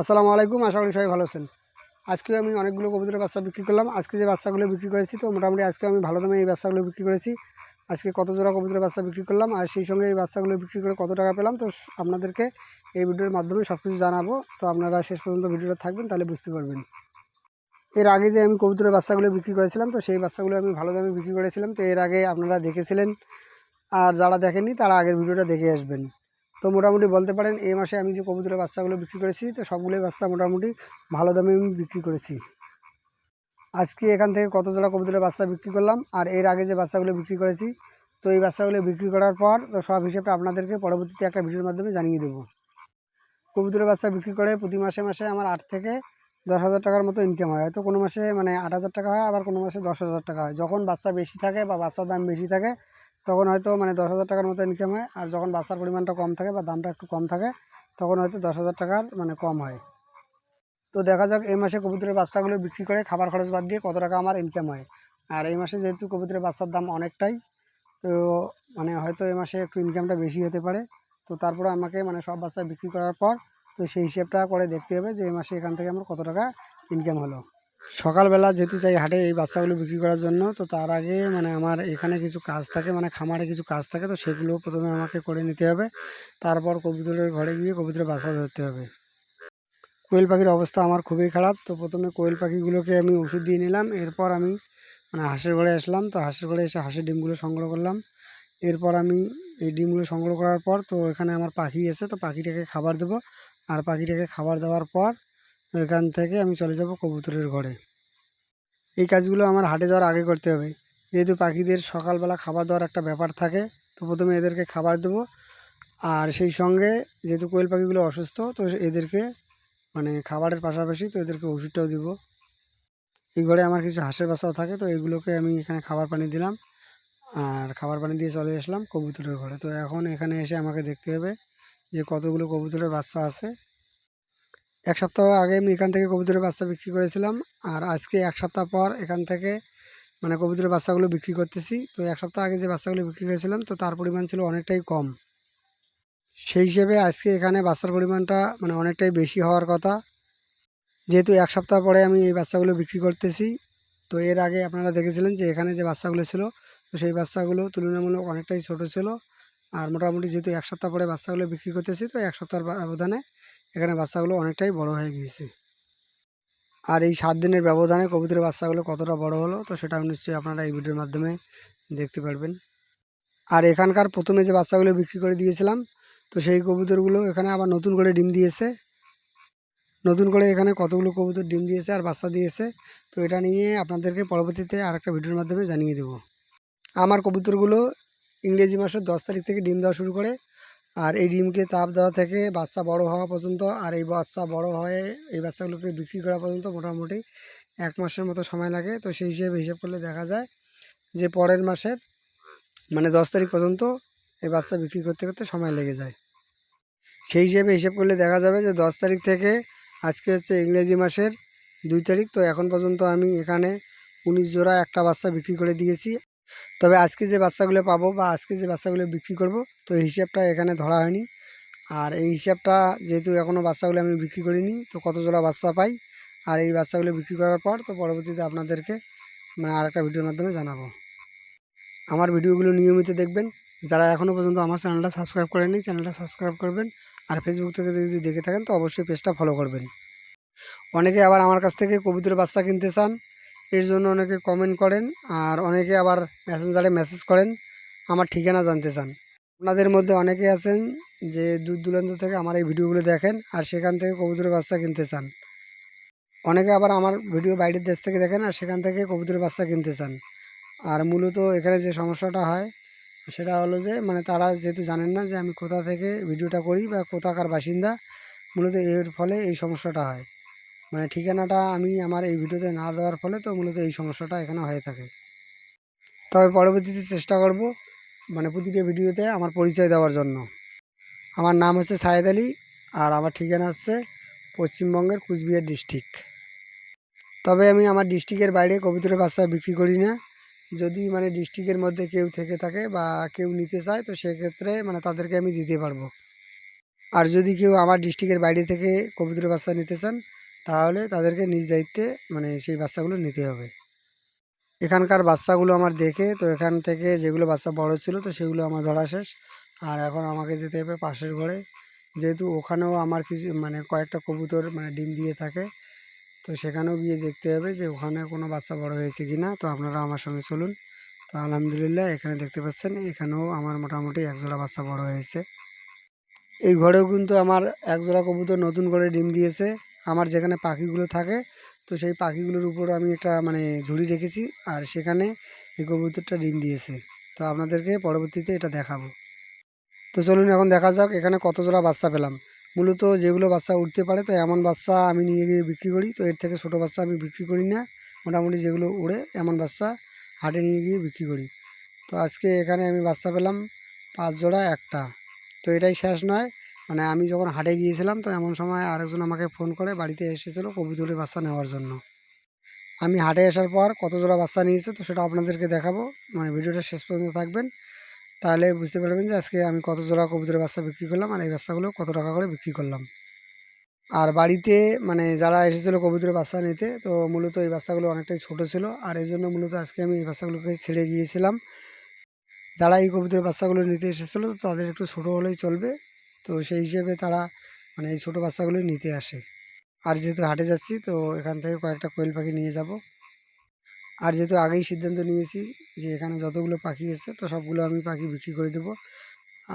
আসসালামু আলাইকুম, আশা করি সবাই ভালো আছেন। আজকে আমি অনেকগুলো কবুতরের বাচ্চা বিক্রি করলাম। আজকে যে বাচ্চাগুলো বিক্রি করেছি তো মোটামুটি আজকে আমি ভালো দামে এই বাচ্চাগুলো বিক্রি করেছি। আজকে কত জোড়া কবুতরের বাচ্চা বিক্রি করলাম আর সেই সঙ্গে এই বাচ্চাগুলো বিক্রি করে কত টাকা পেলাম তো আপনাদেরকে এই ভিডিওর মাধ্যমে সব কিছু জানাব। তো আপনারা শেষ পর্যন্ত ভিডিওটা থাকবেন, তাহলে বুঝতে পারবেন। এর আগে যে আমি কবুতরের বাচ্চাগুলো বিক্রি করেছিলাম তো সেই বাচ্চাগুলো আমি ভালো দামে বিক্রি করেছিলাম। তো এর আগে আপনারা দেখেছিলেন, আর যারা দেখেননি তারা আগের ভিডিওটা দেখে আসবেন। তো মোটামুটি বলতে পারেন, এই মাসে আমি যে কবুতরের বাচ্চাগুলো বিক্রি করেছি, তো সবগুলোই বাচ্চা মোটামুটি ভালো দামে আমি বিক্রি করেছি। আজকে এখান থেকে কত জোড়া কবুতরের বাচ্চা বিক্রি করলাম, আর এর আগে যে বাচ্চাগুলো বিক্রি করেছি, তো এই বাচ্চাগুলো বিক্রি করার পর, তো সব হিসেবটা আপনাদেরকে পরবর্তীতে একটা ভিডিওর মাধ্যমে জানিয়ে দেবো। কবুতরের বাচ্চা বিক্রি করে প্রতি মাসে মাসে আমার আট থেকে দশ হাজার টাকার মতো ইনকাম হয়। হয়তো কোনো মাসে মানে আট হাজার টাকা হয়, আবার কোনো মাসে দশ হাজার টাকা হয়। যখন বাচ্চা বেশি থাকে বা বাচ্চার দাম বেশি থাকে তখন হয়তো মানে দশ হাজার টাকার মতো ইনকাম হয়। আর যখন বাচ্চার পরিমাণটা কম থাকে বা দামটা একটু কম থাকে, তখন হয়তো দশ হাজার টাকার মানে কম হয়। তো দেখা যাক এই মাসে কবুতরের বাচ্চাগুলো বিক্রি করে খাবার খরচ বাদ দিয়ে কত টাকা আমার ইনকাম হয়। আর এই মাসে যেহেতু কবুতরের বাচ্চার দাম অনেকটাই, তো মানে হয়তো এই মাসে একটু ইনকামটা বেশি হতে পারে। তো তারপরে আমাকে মানে সব বাচ্চা বিক্রি করার পর, তো সেই হিসেবটা করে দেখতে হবে যে এই মাসে এখান থেকে আমার কত টাকা ইনকাম হলো। সকালবেলা যেহেতু চাই হাটে এই বাচ্চাগুলো বিক্রি করার জন্য, তো তার আগে মানে আমার এখানে কিছু কাজ থাকে মানে খামারে কিছু কাজ থাকে, তো সেগুলো প্রথমে আমাকে করে নিতে হবে। তারপর কবুতরের ঘরে গিয়ে কবুতরের বাচ্চা ধরতে হবে। কোয়েল পাখির অবস্থা আমার খুবই খারাপ, তো প্রথমে কোয়েল পাখিগুলোকে আমি ওষুধ দিয়ে নিলাম, এরপর আমি মানে হাঁসের ঘরে আসলাম, তো হাঁসের ঘরে এসে হাঁসের ডিমগুলো সংগ্রহ করলাম। এরপর আমি এই ডিমগুলো সংগ্রহ করার পর, তো এখানে আমার পাখি আছে তো পাখিটাকে খাবার দেবো। আর পাখিটাকে খাবার দেওয়ার পর এখান থেকে আমি চলে যাব কবুতরের ঘরে। এই কাজগুলো আমার হাটে যাওয়ার আগে করতে হবে। যেহেতু পাখিদের সকালবেলা খাবার দেওয়ার একটা ব্যাপার থাকে, তো প্রথমে এদেরকে খাবার দেবো। আর সেই সঙ্গে যেহেতু কোয়েল পাখিগুলো অসুস্থ, তো এদেরকে মানে খাবারের পাশাপাশি তো এদেরকে ওষুধটাও দিব। এই ঘরে আমার কিছু হাঁসের বাসাও থাকে, তো এগুলোকে আমি এখানে খাবার পানি দিলাম। আর খাবার পানি দিয়ে চলে আসলাম কবুতরের ঘরে। তো এখন এখানে এসে আমাকে দেখতে হবে যে কতগুলো কবুতরের বাচ্চা আছে। এক সপ্তাহ আগে আমি এখান থেকে কবুতরের বাচ্চা বিক্রি করেছিলাম, আর আজকে এক সপ্তাহ পর এখান থেকে মানে কবুতরের বাচ্চাগুলো বিক্রি করতেছি। তো এক সপ্তাহ আগে যে বাচ্চাগুলো বিক্রি করেছিলাম, তো তার পরিমাণ ছিল অনেকটাই কম। সেই হিসেবে আজকে এখানে বাচ্চার পরিমাণটা মানে অনেকটাই বেশি হওয়ার কথা। যেহেতু এক সপ্তাহ পরে আমি এই বাচ্চাগুলো বিক্রি করতেছি, তো এর আগে আপনারা দেখেছিলেন যে এখানে যে বাচ্চাগুলো ছিল, তো সেই বাচ্চাগুলো তুলনামূলক অনেকটাই ছোট ছিল। আর মোটামুটি যেহেতু এক সপ্তাহ পরে বাচ্চাগুলো বিক্রি করতেছি, তো এক সপ্তাহের ব্যবধানে এখানে বাচ্চাগুলো অনেকটাই বড় হয়ে গিয়েছে। আর এই সাত দিনের ব্যবধানে কবুতরের বাচ্চাগুলো কতটা বড় হলো, তো সেটা নিশ্চয়ই আপনারা এই ভিডিওর মাধ্যমে দেখতে পারবেন। আর এখানকার প্রথমে যে বাচ্চাগুলো বিক্রি করে দিয়েছিলাম, তো সেই কবুতরগুলো এখানে আবার নতুন করে ডিম দিয়েছে। নতুন করে এখানে কতগুলো কবুতর ডিম দিয়েছে আর বাচ্চা দিয়েছে, তো এটা নিয়ে আপনাদেরকে পরবর্তীতে আরেকটা ভিডিওর মাধ্যমে জানিয়ে দেব। আমার কবুতরগুলো ইংরেজি মাসের দশ তারিখ থেকে ডিম দেওয়া শুরু করে। আর এই ডিমকে তাপ দেওয়া থেকে বাচ্চা বড় হওয়া পর্যন্ত আর এই বাচ্চা বড় হয়ে এই বাচ্চাগুলোকে বিক্রি করা পর্যন্ত মোটামুটি এক মাসের মতো সময় লাগে। তো সেই হিসেবে হিসেব করলে দেখা যায় যে পরের মাসের মানে দশ তারিখ পর্যন্ত এই বাচ্চা বিক্রি করতে করতে সময় লেগে যায়। সেই হিসেবে হিসেব করলে দেখা যাবে যে দশ তারিখ থেকে আজকে হচ্ছে ইংরেজি মাসের দুই তারিখ। তো এখন পর্যন্ত আমি এখানে উনিশ জোড়া একটা বাচ্চা বিক্রি করে দিয়েছি। তবে আজকে যে বাচ্চাগুলো পাবো বা আজকে যে বাচ্চাগুলো বিক্রি করব, তো এই হিসাবটা এখানে ধরা হয়নি। আর এই হিসাবটা যেহেতু এখনও বাচ্চাগুলো আমি বিক্রি করিনি, তো কত জোড়া বাচ্চা পাই আর এই বাচ্চাগুলো বিক্রি করার পর, তো পরবর্তীতে আপনাদেরকে মানে আরেকটা ভিডিওর মাধ্যমে জানাব। আমার ভিডিওগুলো নিয়মিত দেখবেন। যারা এখনও পর্যন্ত আমার চ্যানেলটা সাবস্ক্রাইব করেননি, চ্যানেলটা সাবস্ক্রাইব করবেন। আর ফেসবুক থেকে যদি দেখে থাকেন, তো অবশ্যই পেজটা ফলো করবেন। অনেকে আবার আমার কাছ থেকে কবুতরের বাচ্চা কিনতে চান। এর জন্য অনেকে কমেন্ট করেন আর অনেকে আবার মেসেঞ্জারে মেসেজ করেন। আমার ঠিকানা জানতে চান। আপনাদের মধ্যে অনেকে আছেন যে দূর দূরান্ত থেকে আমার এই ভিডিওগুলো দেখেন আর সেখান থেকে কবুতরের বাচ্চা কিনতে চান। অনেকে আবার আমার ভিডিও বাইরের দেশ থেকে দেখেন আর সেখান থেকে কবুতরের বাচ্চা কিনতে চান। আর মূলত এখানে যে সমস্যাটা হয় সেটা হলো যে মানে তারা যেহেতু জানেন না যে আমি কোথা থেকে ভিডিওটা করি বা কোথাকার বাসিন্দা, মূলত এর ফলে এই সমস্যাটা হয়। মানে ঠিকানাটা আমি আমার এই ভিডিওতে না দেওয়ার ফলে তো মূলত এই সমস্যাটা এখানে হয়ে থাকে। তবে পরবর্তীতে চেষ্টা করব মানে প্রতিটা ভিডিওতে আমার পরিচয় দেওয়ার জন্য। আমার নাম হচ্ছে সায়েদ আলী আর আমার ঠিকানা হচ্ছে পশ্চিমবঙ্গের কুচবিহার ডিস্ট্রিক্ট। তবে আমি আমার ডিস্ট্রিক্টের বাইরে কবিতরের বাচ্চা বিক্রি করি না। যদি মানে ডিস্ট্রিক্টের মধ্যে কেউ থেকে থাকে বা কেউ নিতে চায় তো সেক্ষেত্রে মানে তাদেরকে আমি দিতে পারব। আর যদি কেউ আমার ডিস্ট্রিক্টের বাইরে থেকে কবুতরের বাচ্চা নিতে চান তাহলে তাদেরকে নিজ দায়িত্বে মানে সেই বাচ্চাগুলো নিতে হবে। এখানকার বাচ্চাগুলো আমার দেখে, তো এখান থেকে যেগুলো বাচ্চা বড় ছিল, তো সেগুলো আমার ধরা শেষ। আর এখন আমাকে যেতে হবে পাশের ঘরে। যেহেতু ওখানেও আমার কিছু মানে কয়েকটা কবুতর মানে ডিম দিয়ে থাকে, তো সেখানেও গিয়ে দেখতে হবে যে ওখানে কোনো বাচ্চা বড় হয়েছে কি না তো আপনারা আমার সঙ্গে চলুন। তো আলহামদুলিল্লাহ এখানে দেখতে পাচ্ছেন, এখানেও আমার মোটামুটি এক জোড়া বাচ্চা বড় হয়েছে। এই ঘরেও কিন্তু আমার এক জোড়া কবুতর নতুন করে ডিম দিয়েছে। আমার যেখানে পাখিগুলো থাকে, তো সেই পাখিগুলোর উপর আমি একটা মানে ঝুড়ি রেখেছি আর সেখানে এই কবুতরটা ডিম দিয়েছে। তো আপনাদেরকে পরবর্তীতে এটা দেখাবো। তো চলুন এখন দেখা যাক এখানে কত জোড়া বাচ্চা পেলাম। মূলত যেগুলো বাচ্চা উঠতে পারে, তো এমন বাচ্চা আমি নিয়ে গিয়ে বিক্রি করি, তো এর থেকে ছোটো বাচ্চা আমি বিক্রি করি না। মোটামুটি যেগুলো উড়ে এমন বাচ্চা হাটে নিয়ে গিয়ে বিক্রি করি। তো আজকে এখানে আমি বাচ্চা পেলাম পাঁচ জোড়া একটা। তো এটাই শেষ নয়। মানে আমি যখন হাটে গিয়েছিলাম, তো এমন সময় আরেকজন আমাকে ফোন করে বাড়িতে এসেছিল কবুতরের বাচ্চা নেওয়ার জন্য। আমি হাটে আসার পর কত জোড়া বাচ্চা নিয়েছে, তো সেটা আপনাদেরকে দেখাবো। মানে ভিডিওটা শেষ পর্যন্ত থাকবেন। তাহলে বুঝতে পারবেন যে আজকে আমি কত জোড়া কবুতরের বাচ্চা বিক্রি করলাম আর এই বাচ্চাগুলো কত টাকা করে বিক্রি করলাম। আর বাড়িতে মানে যারা এসেছিল কবুতরের বাচ্চা নিতে, তো মূলত এই বাচ্চাগুলো অনেকটাই ছোট ছিল। আর এই জন্য মূলত আজকে আমি এই বাচ্চাগুলোকে ছেড়ে গিয়েছিলাম। যারা এই কবুতরের বাচ্চাগুলো নিতে এসেছিল তাদের একটু ছোট হলেই চলবে। তো সেই হিসেবে তারা মানে এই ছোটো বাচ্চাগুলোই নিতে আসে। আর যেহেতু হাটে যাচ্ছি, তো এখান থেকে কয়েকটা কোয়েল পাখি নিয়ে যাব। আর যেহেতু আগেই সিদ্ধান্ত নিয়েছি যে এখানে যতগুলো পাখি এসে তো সবগুলো আমি পাখি বিক্রি করে দেবো।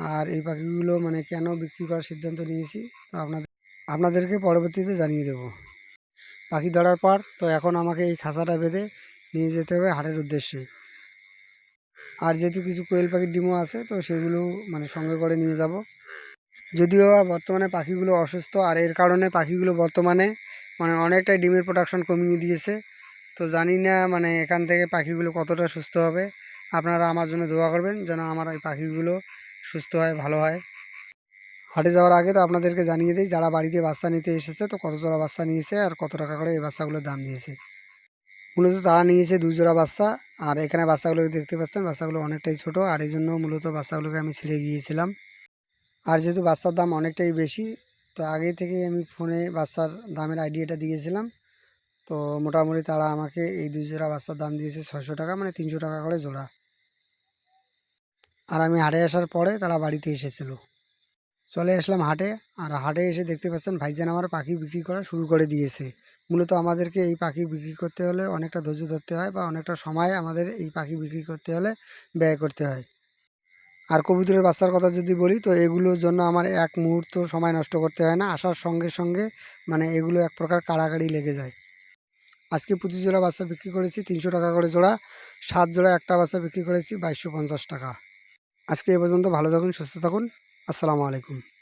আর এই পাখিগুলো মানে কেন বিক্রি করার সিদ্ধান্ত নিয়েছি, তো আপনাদের, আপনাদেরকে পরবর্তীতে জানিয়ে দেব। পাখি ধরার পর, তো এখন আমাকে এই খাঁচাটা বেঁধে নিয়ে যেতে হবে হাটের উদ্দেশ্যে। আর যেহেতু কিছু কোয়েল পাখির ডিমও আছে, তো সেগুলো মানে সঙ্গে করে নিয়ে যাব। যদিও বর্তমানে পাখিগুলো অসুস্থ, আর এর কারণে পাখিগুলো বর্তমানে মানে অনেকটাই ডিমের প্রোডাকশন কমিয়ে দিয়েছে। তো জানি না মানে এখান থেকে পাখিগুলো কতটা সুস্থ হবে। আপনারা আমার জন্য দোয়া করবেন যেন আমার এই পাখিগুলো সুস্থ হয়, ভালো হয়। হাটে যাওয়ার আগে তো আপনাদেরকে জানিয়ে দিই, যারা বাড়িতে বাচ্চা নিতে এসেছে তো কত জোড়া বাচ্চা নিয়েছে আর কত টাকা করে এই বাচ্চাগুলোর দাম দিয়েছে। মূলত তারা নিয়েছে দুই জোড়া বাচ্চা, আর এখানে বাচ্চাগুলোকে দেখতে পাচ্ছেন, বাচ্চাগুলো অনেকটাই ছোট, আর এই জন্য মূলত বাচ্চাগুলোকে আমি ছেড়ে গিয়েছিলাম। আর যেহেতু বাচ্চার দাম অনেকটাই বেশি, তো আগে থেকেই আমি ফোনে বাচ্চার দামের আইডিয়াটা দিয়েছিলাম। তো মোটামুটি তারা আমাকে এই দুই জোড়া বাচ্চার দাম দিয়েছে ছয়শো টাকা মানে তিনশো টাকা করে জোড়া। আর আমি হাটে আসার পরে তারা বাড়িতে এসেছিল। চলে আসলাম হাটে, আর হাটে এসে দেখতে পাচ্ছেন ভাইজান আমার পাখি বিক্রি করা শুরু করে দিয়েছে। মূলত আমাদেরকে এই পাখি বিক্রি করতে হলে অনেকটা ধৈর্য ধরতে হয় বা অনেকটা সময় আমাদের এই পাখি বিক্রি করতে হলে ব্যয় করতে হয়। আর কবুতরের বাচ্চার কথা যদি বলি, তো এগুলোর জন্য আমার এক মুহূর্ত সময় নষ্ট করতে হয় না। আসার সঙ্গে সঙ্গে মানে এগুলো এক প্রকার কাড়াকাড়ি লেগে যায়। আজকে প্রতি জোড়া বাচ্চা বিক্রি করেছি তিনশো টাকা করে জোড়া, সাত জোড়া একটা বাচ্চা বিক্রি করেছি বাইশশো পঞ্চাশ টাকা। আজকে এ পর্যন্ত ভালো থাকুন, সুস্থ থাকুন। আসসালামু আলাইকুম।